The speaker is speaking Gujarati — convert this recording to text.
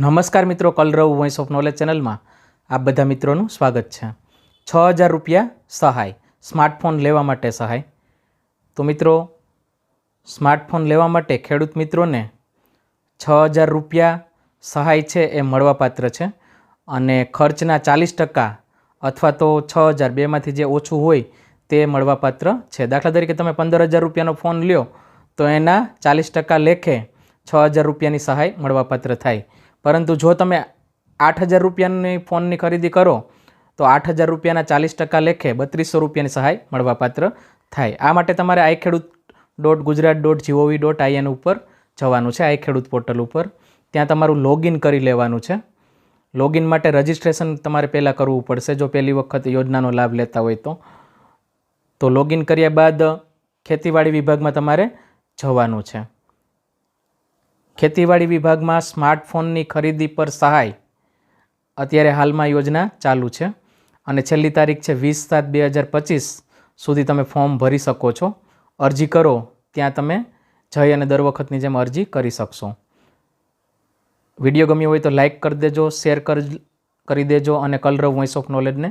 નમસ્કાર મિત્રો, કલરવ વોઇસ ઓફ નોલેજ ચેનલમાં આપ બધા મિત્રોનું સ્વાગત છે. છ હજાર રૂપિયા સહાય, સ્માર્ટફોન લેવા માટે સહાય. તો મિત્રો, સ્માર્ટફોન લેવા માટે ખેડૂત મિત્રોને છ હજાર રૂપિયા સહાય છે એ મળવાપાત્ર છે અને ખર્ચના ચાલીસ ટકા અથવા તો છ હજાર બેમાંથી જે ઓછું હોય તે મળવાપાત્ર છે. દાખલા તરીકે તમે પંદર હજાર રૂપિયાનો ફોન લ્યો તો એના ચાલીસ ટકા લેખે છ હજાર રૂપિયાની સહાય મળવાપાત્ર થાય. પરંતુ જો તમે આઠ હજાર રૂપિયાની ફોનની ખરીદી કરો, તો આઠ હજાર રૂપિયાના ચાલીસ ટકા લેખે બત્રીસો રૂપિયાની સહાય મળવાપાત્ર થાય. આ માટે તમારે I Khedut dot Gujarat dot G O V dot I N ઉપર જવાનું છે આઈ ખેડૂત પોર્ટલ ઉપર. ત્યાં તમારું લોગિન કરી લેવાનું છે. લોગિન માટે રજિસ્ટ્રેશન તમારે પહેલાં કરવું પડશે. જો પહેલી વખત યોજનાનો લાભ લેતા હોય તો. તો લોગિન કર્યા બાદ ખેતીવાડી વિભાગમાં તમારે જવાનું છે. ખેતીવાડી વિભાગમાં સ્માર્ટફોનની ખરીદી પર સહાય. અત્યારે હાલમાં યોજના ચાલુ છે અને છેલ્લી તારીખ છે વીસ સાત બે હજાર પચીસ સુધી તમે ફોર્મ ભરી શકો છો. અરજી કરો, ત્યાં તમે જઈ અને દર વખતની જેમ અરજી કરી શકશો. વીડિયો ગમ્યો હોય તો લાઇક કરી દેજો, શેર કરી દેજો અને કલરવ વોઇસ ઓફ નોલેજને